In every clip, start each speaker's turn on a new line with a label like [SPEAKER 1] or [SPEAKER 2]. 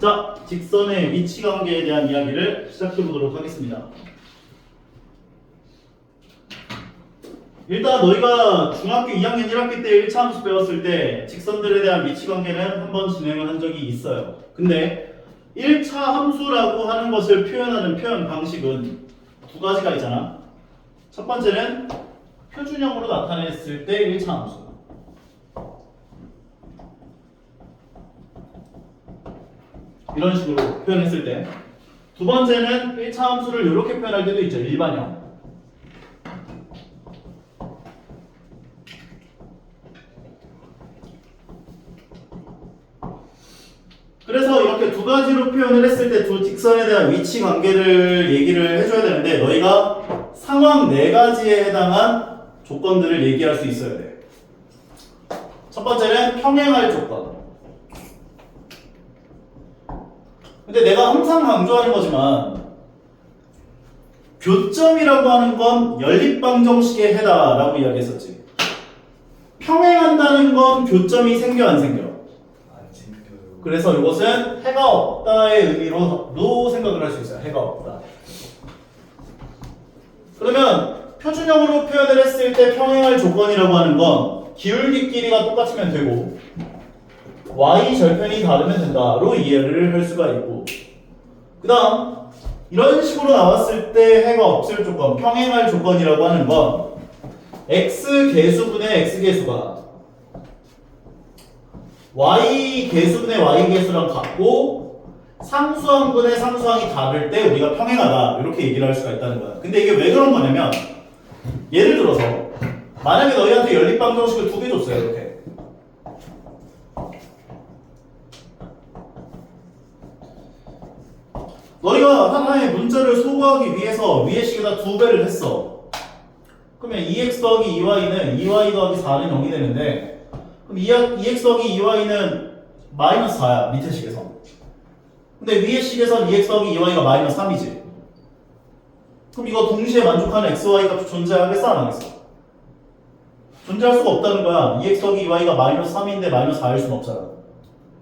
[SPEAKER 1] 자, 직선의 위치 관계에 대한 이야기를 시작해 보도록 하겠습니다. 일단 너희가 중학교 2학년 1학기 때 1차 함수 배웠을 때 직선들에 대한 위치 관계는 한 번 진행을 한 적이 있어요. 근데 1차 함수라고 하는 것을 표현하는 표현 방식은 두 가지가 있잖아. 첫 번째는 표준형으로 나타냈을 때 1차 함수. 이런 식으로 표현했을 때. 두 번째는 1차 함수를 이렇게 표현할 때도 있죠. 일반형. 그래서 이렇게 두 가지로 표현을 했을 때 두 직선에 대한 위치 관계를 얘기를 해줘야 되는데 너희가 상황 네 가지에 해당한 조건들을 얘기할 수 있어야 돼. 첫 번째는 평행할 조건. 근데 내가 항상 강조하는 거지만 교점이라고 하는 건 연립방정식의 해다라고 이야기했었지. 평행한다는 건 교점이 생겨 안 생겨? 그래서 이것은 해가 없다의 의미로도 생각을 할 수 있어요. 해가 없다. 그러면 표준형으로 표현을 했을 때 평행할 조건이라고 하는 건 기울기 길이가 똑같으면 되고 y 절편이 다르면 된다로 이해를 할 수가 있고 그 다음 이런 식으로 나왔을 때 해가 없을 조건 평행할 조건이라고 하는 건 x 개수분의 x 개수가 y 개수분의 y 개수랑 같고 상수항분의 상수항이 다를 때 우리가 평행하다 이렇게 얘기를 할 수가 있다는 거야. 근데 이게 왜 그런 거냐면 예를 들어서 만약에 너희한테 연립방정식을 두 개 줬어요 이렇게. 너희가 하나의 문자를 소거하기 위해서 위의 식에다 두 배를 했어. 그러면 2x 더하기 2y는 2y 더하기 4는 0이 되는데 그럼 2x 더하기 2y는 마이너스 4야 밑에 식에서 근데 위에 식에선 2x 더하기 2y가 마이너스 3이지. 그럼 이거 동시에 만족하는 xy 값이 존재하겠어 안 하겠어? 존재할 수가 없다는 거야. 2x 더하기 2y가 마이너스 3인데 마이너스 4일 수는 없잖아.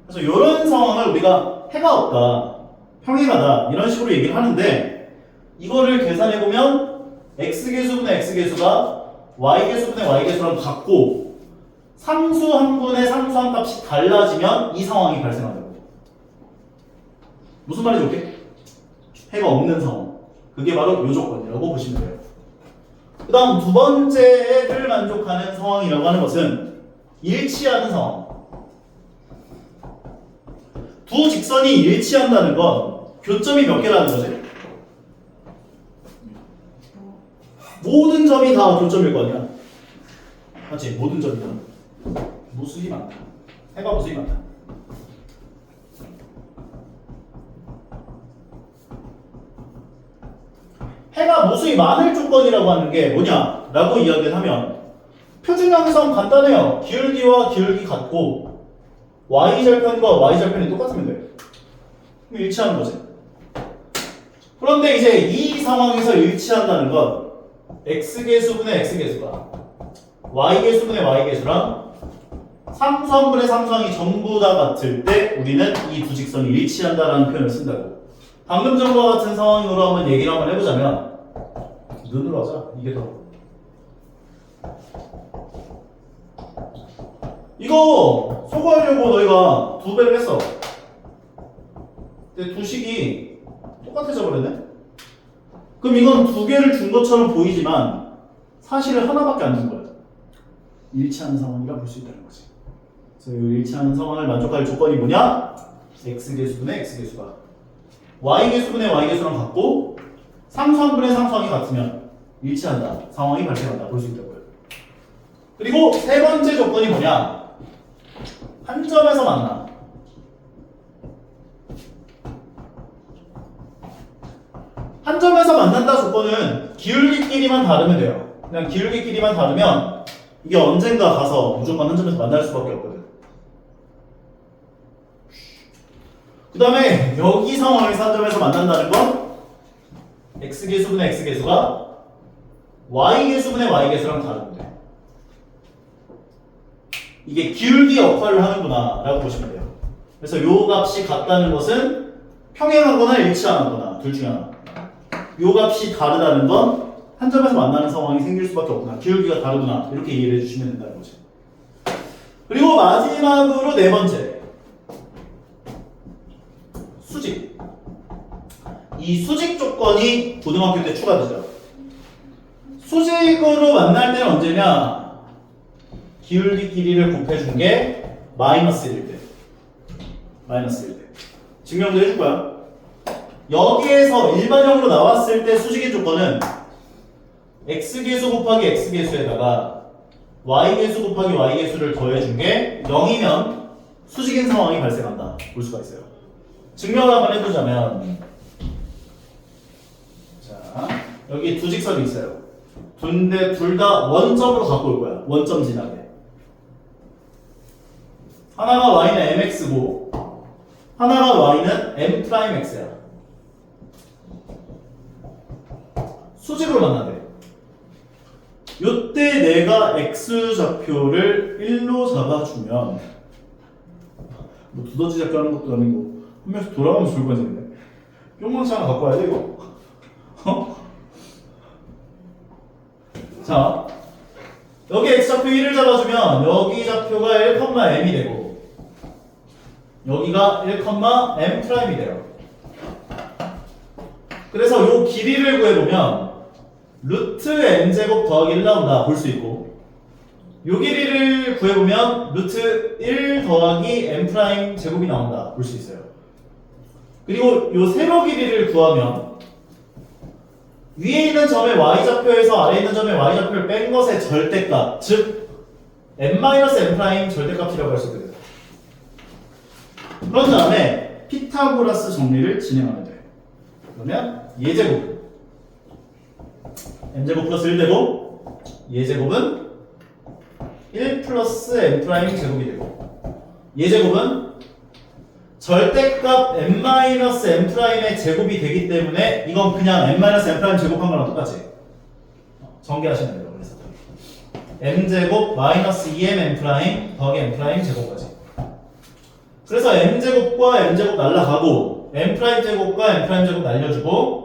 [SPEAKER 1] 그래서 이런 상황을 우리가 해가 없다 평행하다 이런 식으로 얘기를 하는데 이거를 계산해 보면 x개수분의 x개수가 y개수분의 y개수랑 같고 상수 한 분의 상수 한 값이 달라지면 이 상황이 발생한다고. 무슨 말인지 오케이? 해가 없는 상황. 그게 바로 요 조건이라고 보시면 돼요. 그 다음 두 번째를 만족하는 상황이라고 하는 것은 일치하는 상황. 두 직선이 일치한다는 건 교점이 몇 개라는 거지? 모든 점이 다 교점일 거 아니야? 맞지? 모든 점이 다. 무수히 많다. 해가 무수히 많다. 해가 무수히 많을 조건이라고 하는 게 뭐냐 라고 이야기를 하면 표준형에서는 간단해요. 기울기와 기울기 같고 y절편과 y절편이 똑같으면 돼. 일치하는 거지. 그런데 이제 이 상황에서 일치한다는 건 x개수분의 x개수가 y개수분의 y개수랑 상수항분의 상수항이 전부 다 같을 때 우리는 이 두 직선이 일치한다라는 표현을 쓴다고. 방금 전과 같은 상황으로 한번 얘기를 한번 해보자면 눈으로 하자. 이게 더. 이거 소거하려고 너희가 두 배를 했어. 근데 두 식이 똑같아져 버렸네. 그럼 이건 두 개를 준 것처럼 보이지만 사실은 하나밖에 안 준 거야. 일치하는 상황이라 볼 수 있다는 거지. 그래서 이 일치하는 상황을 만족할 조건이 뭐냐? x개수분의 x개수가 y개수분의 y개수랑 같고 상수항분의 상수항이 같으면 일치한다. 상황이 발생한다. 볼 수 있다고요. 그리고 세 번째 조건이 뭐냐? 한 점에서 만나. 한 점에서 만난다 조건은 기울기끼리만 다르면 돼요. 그냥 기울기끼리만 다르면 이게 언젠가 가서 무조건 한 점에서 만날 수밖에 없거든. 그 다음에 여기 상황에서 한 점에서 만난다는 건 x개수분의 x개수가 y개수분의 y개수랑 다르면 돼. 이게 기울기 역할을 하는구나 라고 보시면 돼요. 그래서 요 값이 같다는 것은 평행하거나 일치하거나 둘 중에 하나. 요 값이 다르다는 건 한 점에서 만나는 상황이 생길 수밖에 없구나. 기울기가 다르구나. 이렇게 이해를 해주시면 된다는 거지. 그리고 마지막으로 네 번째. 수직. 이 수직 조건이 고등학교 때 추가되죠. 수직으로 만날 때는 언제냐? 기울기 길이를 곱해준 게 마이너스 1일 때. 마이너스 1일 때. 증명도 해줄 거야. 여기에서 일반형으로 나왔을 때 수직의 조건은 x계수 곱하기 x계수에다가 y계수 곱하기 y계수를 더해준 게 0이면 수직인 상황이 발생한다. 볼 수가 있어요. 증명을 한번 해보자면 자 여기 두 직선이 있어요. 근데 둘 다 원점으로 갖고 올 거야. 원점 지나게. 하나가 y는 mx고 하나가 y는 m 프라임 x야. 수직으로 만나대. 요때 내가 x 좌표를 1로 잡아주면 뭐 두더지 잡기 하는 것도 아니고 한 명씩 돌아가면 좋을 뻔했는데 뿅망치 하나 갖고 와야 돼 이거 어? 자 여기 x 좌표 1을 잡아주면 여기 좌표가 1,m이 되고 여기가 1,m 프라임이 돼요 그래서 요 길이를 구해보면 루트 n제곱 더하기 1 나온다. 볼 수 있고. 요 길이를 구해보면 루트 1 더하기 n 프라임 제곱이 나온다. 볼 수 있어요. 그리고 요 세로 길이를 구하면 위에 있는 점의 y좌표에서 아래 있는 점의 y좌표를 뺀 것의 절대값 즉 n-n 프라임 절대값이라고 할 수 있거든요. 그런 다음에 피타고라스 정리를 진행하면 돼 그러면 예제곱 n제곱 플러스 1되고 예제곱은 1 플러스 n 프라임 제곱이 되고 예제곱은 절대값 n-n 프라임의 제곱이 되기 때문에 이건 그냥 n-n 프라임 제곱한 거랑 똑같이 전개하시면 돼요 그래서. m제곱 마이너스 2m n 프라임 더하기 n 프라임 제곱까지. 그래서 m제곱과 n제곱 날라가고 n 프라임 제곱과 n 프라임 제곱 날려주고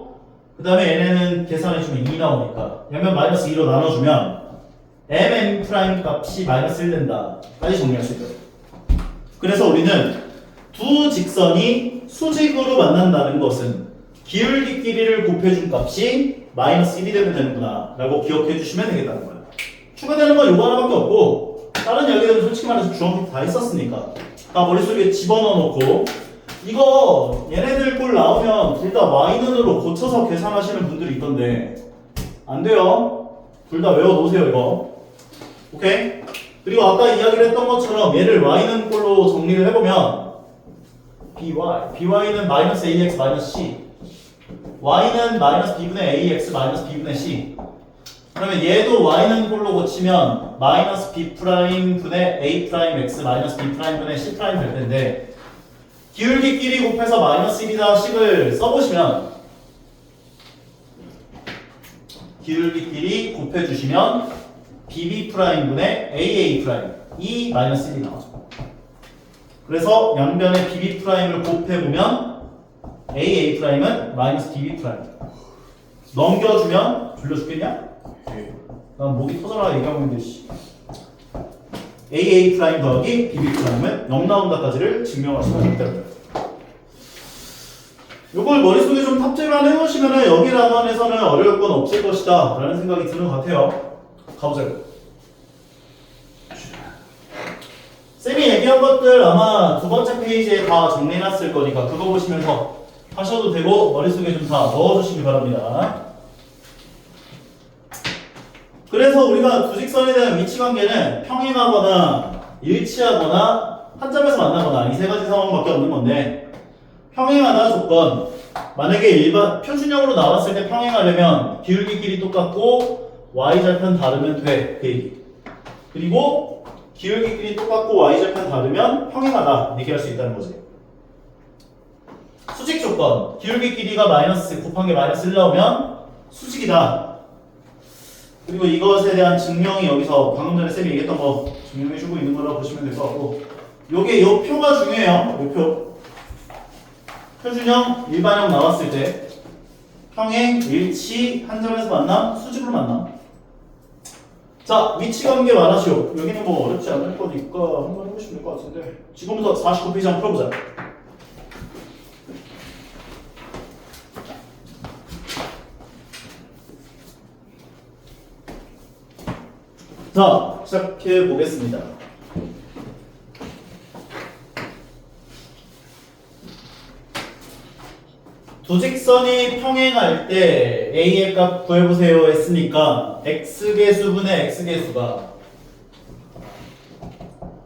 [SPEAKER 1] 그 다음에 얘네는 계산해주면 2 나오니까 양면 마이너스 2로 나눠주면 mn 프라임 값이 마이너스 1 된다. 까지 정리할 수 있어요 그래서 우리는 두 직선이 수직으로 만난다는 것은 기울기 길이를 곱해준 값이 마이너스 1이 되면 되는구나 라고 기억해 주시면 되겠다는 거예요. 추가되는 건 요거 하나밖에 없고 다른 이야기들은 솔직히 말해서 중학교 다 있었으니까 다 머릿속에 집어넣어 놓고 이거 얘네들 꼴 나오면 둘 다 y는으로 고쳐서 계산하시는 분들이 있던데. 안 돼요. 둘 다 외워 놓으세요 이거. 오케이? 그리고 아까 이야기를 했던 것처럼 얘를 y는 꼴로 정리를 해보면 by by는 마이너스 ax 마이너스 c. y는 마이너스 b분의 ax 마이너스 b분의 c. 그러면 얘도 y는 꼴로 고치면 마이너스 b 프라임 분의 a 프라임 x 마이너스 b 프라임 분의 c 프라임 될 텐데 기울기끼리 곱해서 마이너스 1이다 식을 써보시면 기울기끼리 곱해주시면 bb 프라임 분의 aa 프라임 이 마이너스 1이 나오죠 그래서 양변의 bb 프라임을 곱해보면 aa 프라임은 마이너스 bb 넘겨주면 돌려주겠냐? 난 목이 터져라 얘기하고 있는데 씨. AA 프라임 더하기 BB 프라임은 0 나온다까지를 증명할 수가 있다. 요걸 머릿속에 좀 탑재만 해놓으시면 여기 단원에서는 어려울 건 없을 것이다 라는 생각이 드는 것 같아요. 가보자고. 쌤이 얘기한 것들 아마 두 번째 페이지에 다 정리해놨을 거니까 그거 보시면서 하셔도 되고 머릿속에 좀 다 넣어주시기 바랍니다. 그래서 우리가 두 직선에 대한 위치 관계는 평행하거나 일치하거나 한 점에서 만나거나 이 세 가지 상황밖에 없는 건데 평행하다 조건 만약에 일반 표준형으로 나왔을 때 평행하려면 기울기 길이 똑같고 y절편 다르면 돼. 그 얘기. 그리고 기울기 길이 똑같고 y절편 다르면 평행하다 이렇게 할수 있다는 거지. 수직 조건 기울기 길이가 마이너스 게 마이너스 1 나오면 수직이다. 그리고 이것에 대한 증명이 여기서 방금 전에 쌤이 얘기했던 거 증명해주고 있는 거라고 보시면 될 것 같고 요게 요 표가 중요해요. 요 표. 표준형, 일반형 나왔을 때 평행, 일치, 한 점에서 만남, 수직으로 만남. 자, 위치 관계 말하시오. 여기는 뭐 어렵지 않을 거니까 한번 해보시면 될 것 같은데. 지금부터 49페이지 한번 풀어보자. 자, 시작해 보겠습니다. 두 직선이 평행할 때 a의 값 구해보세요 했으니까 x개수분의 x개수가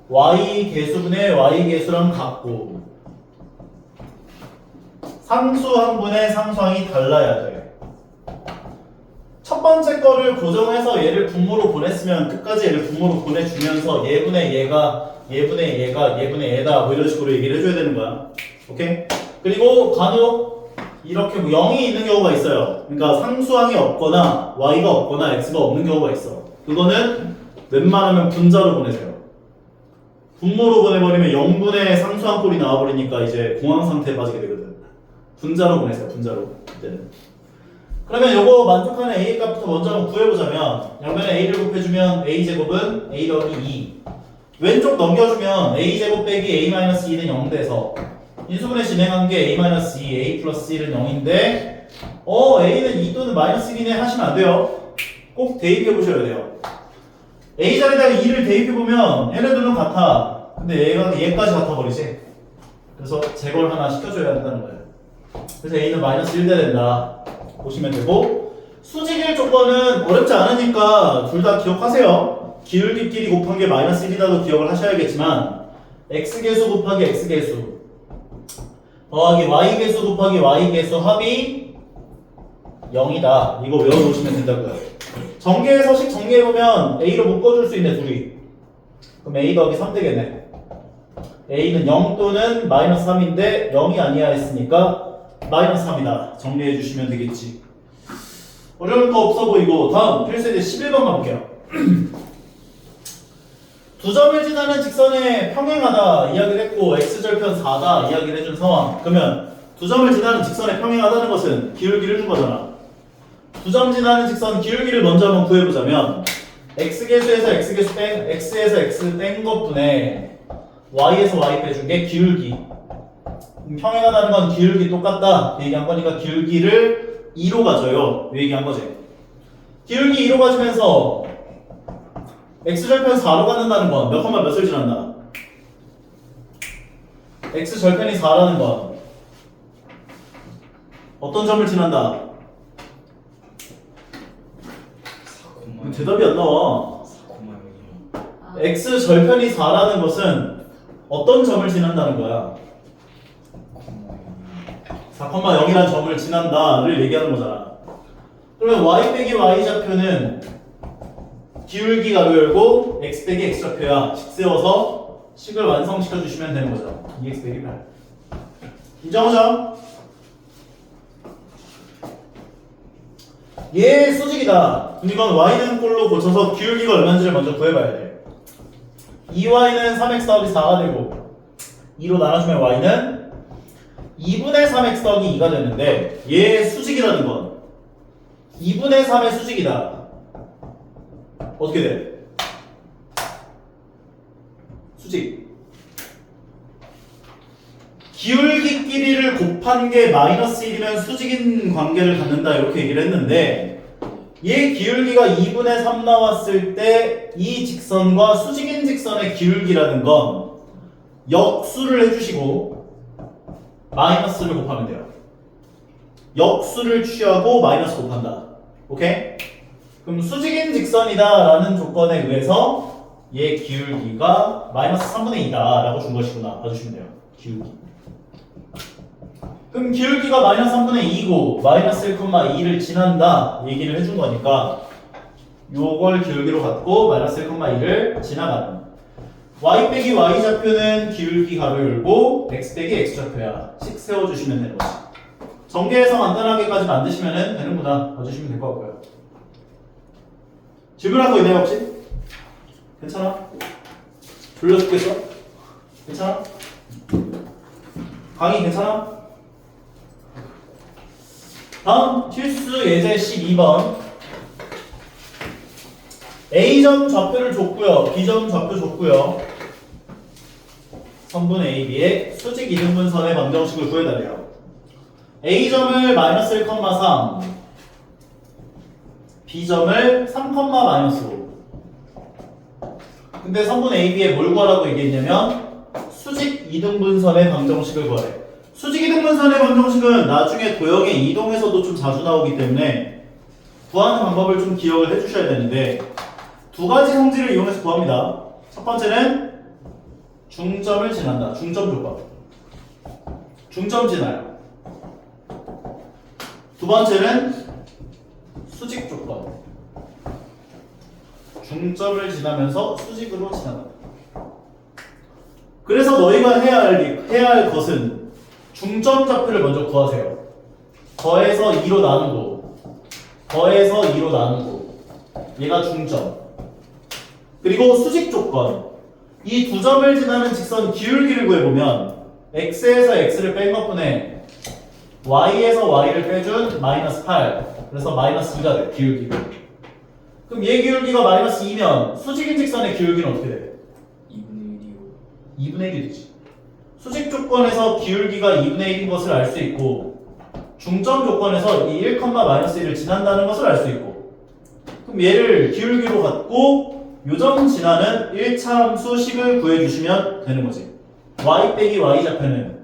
[SPEAKER 1] y개수분의 y개수랑 같고 상수항분의 상수항이 달라야 돼. 첫 번째 거를 고정해서 얘를 분모로 보냈으면 끝까지 얘를 분모로 보내주면서 얘분의 얘가 얘분의 얘가 얘분의 얘다 뭐 이런 식으로 얘기를 해줘야 되는 거야. 오케이? 그리고 간혹 이렇게 뭐 0이 있는 경우가 있어요. 그러니까 상수항이 없거나 y가 없거나 x가 없는 경우가 있어. 그거는 웬만하면 분자로 보내세요. 분모로 보내버리면 0분의 상수항 꼴이 나와버리니까 이제 공황 상태에 빠지게 되거든. 분자로 보내세요. 분자로. 그때는. 그러면 요거 만족하는 a 값부터 먼저 한번 구해보자면 양면에 a를 곱해주면 a 제곱은 a 더하기 2 왼쪽 넘겨주면 a 제곱 빼기 a 마이너스 2는 0 돼서 인수분해 진행한 게 a 마이너스 2 a 플러스 1은 0인데 어 a는 2 또는 마이너스 1이네 하시면 안 돼요. 꼭 대입해 보셔야 돼요. A 자리에다가 2를 대입해 보면 얘네들은 같아. 근데 얘가 얘까지 같아 버리지. 그래서 제걸 하나 시켜줘야 한다는 거예요. 그래서 a는 마이너스 1대 된다. 보시면 되고. 수직일 조건은 어렵지 않으니까 둘 다 기억하세요. 기울기끼리 곱한 게 마이너스 1이라도 기억을 하셔야겠지만 x계수 곱하기 x계수 더하기 y계수 곱하기 y계수 합이 0이다. 이거 외워놓으시면 된다고요. 전개의 서식 정리해보면 a로 묶어줄 수 있네 둘이. 그럼 a 더하기 3 되겠네. a는 0 또는 마이너스 3인데 0이 아니야 했으니까 마이너스 3이다. 정리해 주시면 되겠지. 어려울 거 없어 보이고 다음 필수에 11번 가볼게요. 두 점을 지나는 직선에 평행하다 이야기를 했고 x절편 4다 이야기를 해준 상황. 그러면 두 점을 지나는 직선에 평행하다는 것은 기울기를 준 거잖아. 두 점 지나는 직선 기울기를 먼저 한번 구해보자면 x계수에서 x계수 뺀 x에서 x 뺀 것분에 y에서 y 빼준 게 기울기. 음, 평행하다는 건 기울기 똑같다 얘기한 거니까 기울기를 2로 가져요 이 얘기한 거지 기울기 2로 가지면서 x절편 4로 갖는다는 건 몇 컴마 몇을 지난다? X절편이 4라는 건 어떤 점을 지난다?
[SPEAKER 2] 4콤마
[SPEAKER 1] 대답이 안 나와.
[SPEAKER 2] 4콤마 0이요
[SPEAKER 1] x절편이 4라는 것은 어떤 점을 지난다는 거야?
[SPEAKER 2] 4콤마
[SPEAKER 1] 4,0이라는 점을 지난다를 얘기하는 거잖아. 그러면 y 빼기 y 좌표는 기울기 가로 열고 x 빼기 x 좌표야. 식 세워서 식을 완성시켜 주시면 되는 거죠. 2x 빼기 8. 인정하죠? 얘 수직이다. 그럼 이건 y는 꼴로 고쳐서 기울기가 얼마인지를 먼저 구해봐야 돼. 2y는 3x 더하기 4가 되고 2로 나눠주면 y는 2분의 3x 더하기 2가 되는데 얘의 수직이라는 건 2분의 3의 수직이다. 어떻게 돼? 수직. 기울기 끼리를 곱한 게 마이너스 1이면 수직인 관계를 갖는다 이렇게 얘기를 했는데 얘 기울기가 2분의 3 나왔을 때 이 직선과 수직인 직선의 기울기라는 건 역수를 해주시고 마이너스를 곱하면 돼요. 역수를 취하고 마이너스 곱한다. 오케이? 그럼 수직인 직선이다라는 조건에 의해서 얘 기울기가 마이너스 3분의 2다라고 준 것이구나. 봐주시면 돼요. 기울기. 그럼 기울기가 마이너스 3분의 2고 마이너스 1,2를 지난다 얘기를 해준 거니까 요걸 기울기로 갖고 마이너스 1,2를 지나가는 y 빼기 y 좌표는 기울기 가로 열고 x 빼기 x 좌표야. 식 세워주시면 되는 거지. 전개해서 간단하게까지 만드시면 되는구나. 봐주시면 될 것 같고요. 질문할 거 있나요 혹시? 괜찮아? 졸려 죽겠어? 괜찮아? 강의 괜찮아? 다음 필수 예제 12번 A점 좌표를 줬고요 B점 좌표 줬고요 선분 AB의 수직 이등분선의 방정식을 구해달래요 A점을 마이너스 1,3 B점을 3, 마이너스 5 근데 선분 AB에 뭘 구하라고 얘기했냐면 수직 이등분선의 방정식을 구하래. 수직 이등분선의 방정식은 나중에 도형의 이동에서도 좀 자주 나오기 때문에 구하는 방법을 좀 기억을 해주셔야 되는데 두 가지 성질을 이용해서 구합니다. 첫 번째는 중점을 지난다. 중점 조건. 중점 지나요 두 번째는 수직 조건 중점을 지나면서 수직으로 지나간다. 그래서 너희가 해야 할, 일- 해야 할 것은 중점 좌표를 먼저 구하세요. 더해서 2로 나누고, 더해서 2로 나누고, 얘가 중점. 그리고 수직 조건. 이 두 점을 지나는 직선 기울기를 구해보면, x에서 x를 뺀 것분에 y에서 y를 빼준 마이너스 8. 그래서 마이너스 2가 돼, 기울기가. 그럼 얘 기울기가 마이너스 2면 수직인 직선의 기울기는 어떻게 돼?
[SPEAKER 2] 2분의 1이요
[SPEAKER 1] 2분의 1이지. 수직 조건에서 기울기가 2분의 1인 것을 알 수 있고 중점 조건에서 이 1, 마이너스 1을 지난다는 것을 알 수 있고 그럼 얘를 기울기로 갖고 요점 지나는 1차 함수 식을 구해주시면 되는 거지. y 빼기 y 좌표는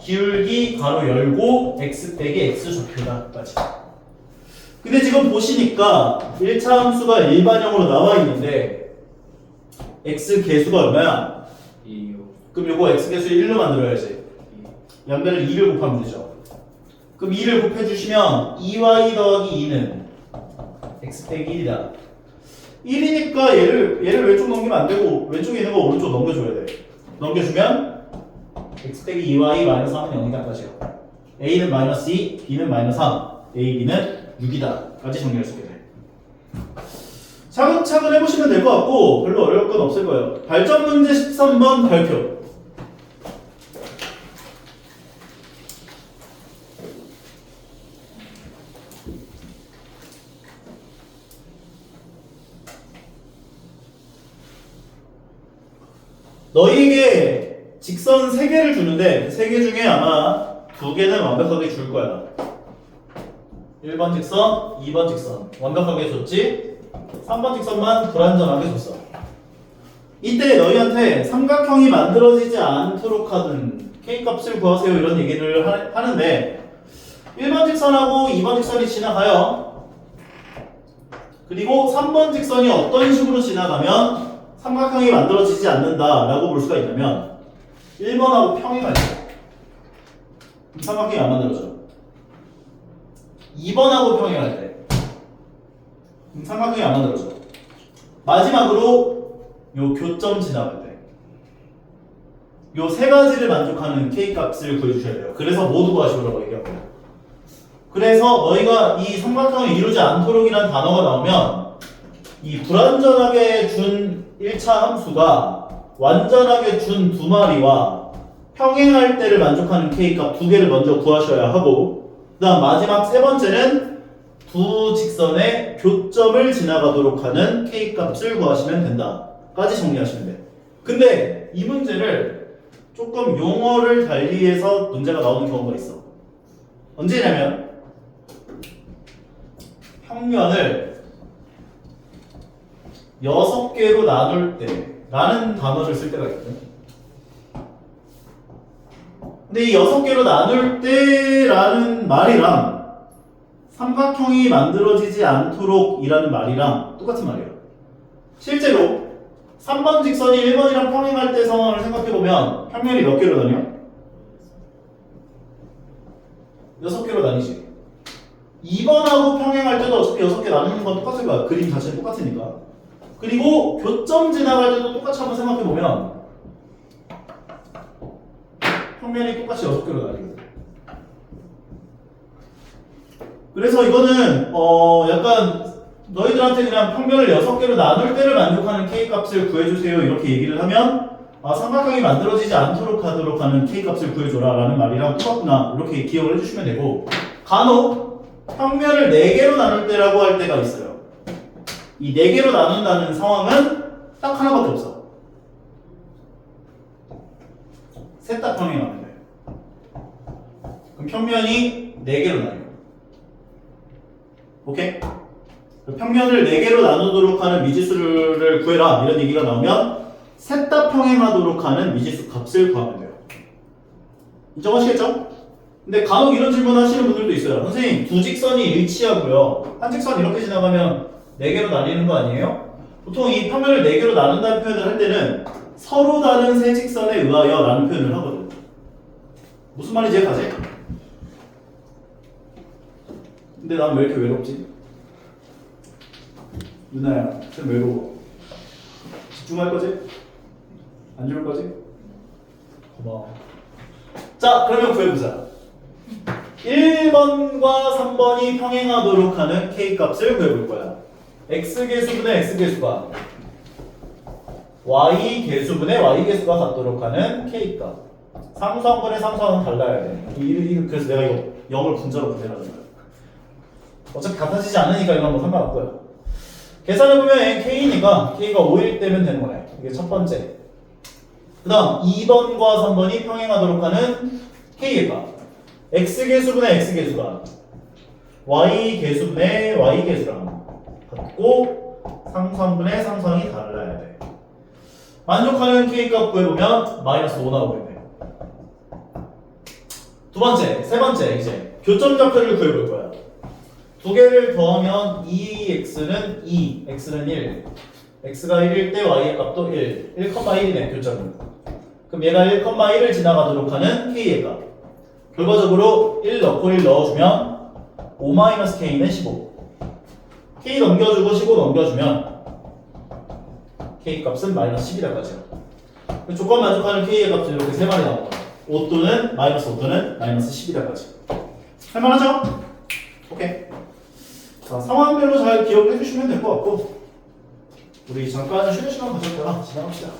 [SPEAKER 1] 기울기 가로 열고 x 빼기 x 좌표다까지. 근데 지금 보시니까 1차 함수가 일반형으로 나와 있는데 x 개수가 얼마야?
[SPEAKER 2] 2요
[SPEAKER 1] 그럼 요거 x 개수 1로 만들어야지. 양변을 2를 곱하면 되죠. 그럼 2를 곱해주시면 2y 더하기 2는 x 빼기 1이다. 1이니까 얘를 얘를 왼쪽 넘기면 안 되고 왼쪽에 있는 거 오른쪽 넘겨줘야 돼. 넘겨주면 x 빼기 2y 마이너스 3은 0이다 까지요. a는 마이너스 2, b는 마이너스 3, a, b는 6이다까지 정리할 수 돼. 차근차근 해보시면 될 것 같고 별로 어려울 건 없을 거예요. 발전 문제 13번 발표. 너희에게 직선 3개를 주는데 3개 중에 아마 2개는 완벽하게 줄 거야. 1번 직선, 2번 직선 완벽하게 줬지? 3번 직선만 불안전하게 줬어. 이때 너희한테 삼각형이 만들어지지 않도록 하는 K값을 구하세요 이런 얘기를 하, 하는데 1번 직선하고 2번 직선이 지나가요. 그리고 3번 직선이 어떤 식으로 지나가면 삼각형이 만들어지지 않는다 라고 볼 수가 있냐면 1번하고 평행할 때 삼각형이 안 만들어져. 2번하고 평행할 때 음, 삼각형이 안 만들어져. 마지막으로 요 교점 지나갈 때. 요 세 가지를 만족하는 K 값을 구해주셔야 돼요. 그래서 모두 구하시라고 얘기하고요. 그래서 너희가 이 삼각형을 이루지 않도록이라는 단어가 나오면 이 불완전하게 준 1차 함수가 완전하게 준 두 마리와 평행할 때를 만족하는 K 값 두 개를 먼저 구하셔야 하고 그 다음 마지막 세 번째는 두 직선의 교점을 지나가도록 하는 K 값을 구하시면 된다. 까지 정리하시면 돼. 근데 이 문제를 조금 용어를 달리해서 문제가 나오는 경우가 있어. 언제냐면 평면을 여섯 개로 나눌 때 라는 단어를 쓸 때가 있거든. 근데 이 여섯 개로 나눌 때라는 말이랑 삼각형이 만들어지지 않도록 이라는 말이랑 똑같은 말이에요. 실제로 3번 직선이 1번이랑 평행할 때 상황을 생각해보면 평면이 몇 개로 나뉘어? 6개로 나뉘지. 2번하고 평행할 때도 어차피 6개 나누는 건 똑같을 거야. 그림 자체는 똑같으니까. 그리고 교점 지나갈 때도 똑같이 한번 생각해보면 평면이 똑같이 6개로 나뉘거든. 그래서 이거는 어 약간 너희들한테 그냥 평면을 6개로 나눌 때를 만족하는 K 값을 구해주세요. 이렇게 얘기를 하면 아, 삼각형이 만들어지지 않도록 하도록 하는 k 값을 구해줘라 라는 말이랑 똑같구나. 이렇게 기억을 해주시면 되고 간혹 평면을 4개로 나눌 때라고 할 때가 있어요. 이 4개로 나눈다는 상황은 딱 하나밖에 없어 셋 다 평행하면 돼 그럼 평면이 4개로 나뉘어 오케이? 평면을 4개로 나누도록 하는 미지수를 구해라 이런 얘기가 나오면 셋 다 평행하도록 하는 미지수 값을 구하면 돼요. 인정하시겠죠? 근데 간혹 이런 질문 하시는 분들도 있어요. 선생님, 두 직선이 일치하고요. 한 직선 이렇게 지나가면 4개로 나뉘는 거 아니에요? 보통 이 평면을 4개로 나눈다는 표현을 할 때는 서로 다른 세 직선에 의하여 라는 표현을 하거든. 무슨 말인지 이해가지? 근데 난 왜 이렇게 외롭지? 누나야, 좀 외로워. 집중할 거지? 안 죽을 거지? 고마워. 자, 그러면 구해보자. 1번과 3번이 평행하도록 하는 k 값을 구해볼 거야. x 계수분의 x 계수가 y 계수분의 y 계수가 같도록 하는 k 값. 상수항분의 상수항은 달라야 돼. 이, 이, 그래서 내가 이거 0을 분자로 분해하는 거야. 어차피 같아지지 않으니까 이건 뭐 상관없고요. 계산해보면 k니까 k가 5일 때면 되는 거네. 이게 첫 번째. 그 다음 2번과 3번이 평행하도록 하는 k의 값. x계수분의 x계수가 y 계수분의 y 계수랑 같고 상수항분의 상수항이 달라야 돼. 만족하는 k 값 구해보면 마이너스 5 나오고 있네. 두 번째, 세 번째 이제 교점 좌표를 구해볼 거야. 두 개를 더하면 2x는 2, x는 1. x가 1일 때 y의 값도 1, 1,1이네 교점은. 그럼 얘가 1,1을 지나가도록 하는 k의 값. 결과적으로 1 넣고 1 넣어주면 5-k는 15. k 넘겨주고 15 넘겨주면 k 값은 마이너스 10이라고 하죠. 조건 만족하는 k의 값은 이렇게 세 마리 나옵니다. 5 또는 마이너스 5 또는 마이너스 10이라고 하죠. 할만하죠? 오케이. 자, 상황별로 잘 기억해 주시면 될 것 같고 우리 잠깐 쉬는 시간 가졌다가 지나갑시다.